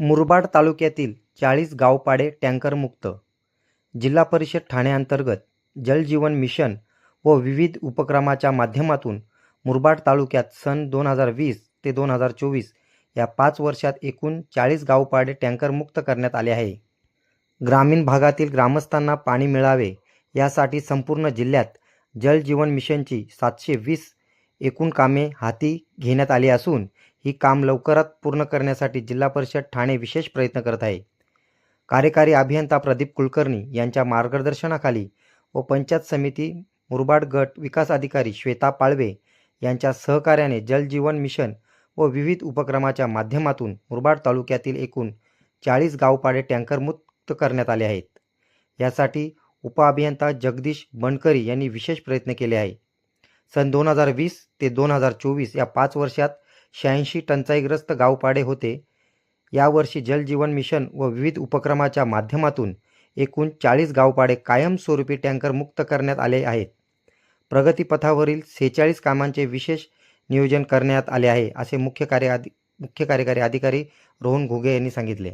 मुरबाड तालुक्यातील चाळीस गावपाडे टँकरमुक्त. जिल्हा परिषद ठाण्याअंतर्गत जलजीवन मिशन व विविध उपक्रमाच्या माध्यमातून मुरबाड तालुक्यात सन दोन हजार वीस ते दोन हजार चोवीस या पाच वर्षात एकूण चाळीस गावपाडे टँकरमुक्त करण्यात आले आहे. ग्रामीण भागातील ग्रामस्थांना पाणी मिळावे यासाठी संपूर्ण जिल्ह्यात जल जीवन मिशनची सातशे वीस एकूण कामे हाती घेण्यात आली असून ही काम लवकरात पूर्ण करण्यासाठी जिल्हा परिषद ठाणे विशेष प्रयत्न करत आहे. कार्यकारी अभियंता प्रदीप कुलकर्णी यांच्या मार्गदर्शनाखाली व पंचायत समिती मुरबाड गट विकास अधिकारी श्वेता पाळवे यांच्या सहकार्याने जलजीवन मिशन व विविध उपक्रमाच्या माध्यमातून मुरबाड तालुक्यातील एकूण चाळीस गावपाडे टँकरमुक्त करण्यात आले आहेत. यासाठी उपअभियंता जगदीश बनकरी यांनी विशेष प्रयत्न केले आहे सन दोन हजार वीस ते दोन हजार चोवीस या पाच वर्षात शहाऐंशी टंचाईग्रस्त गावपाडे होते. यावर्षी जलजीवन मिशन व विविध उपक्रमाच्या माध्यमातून एकूण चाळीस गावपाडे कायमस्वरूपी टँकर मुक्त करण्यात आले आहेत. प्रगतीपथावरील सेहेचाळीस कामांचे विशेष नियोजन करण्यात आले आहे असे मुख्य कार्य मुख्य कार्यकारी अधिकारी रोहन घुगे यांनी सांगितले.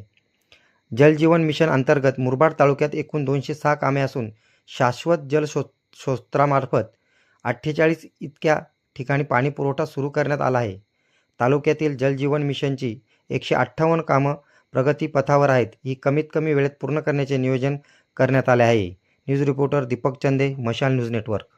जल जीवन मिशन अंतर्गत मुरबाड तालुक्यात एकूण दोनशे सहा कामे असून शाश्वत जल शो स्रोतामार्फत अठ्ठेचाळीस इतक्या ठिकाणी पाणी पुरवठा सुरू करण्यात आला आहे. तालुक्यातील जलजीवन मिशनची एकशे अठ्ठावन्न कामं प्रगतीपथावर आहेत. ही कमीत कमी वेळेत पूर्ण करण्याचे नियोजन करण्यात आले आहे. न्यूज रिपोर्टर दीपक चंदे मशाल न्यूज नेटवर्क.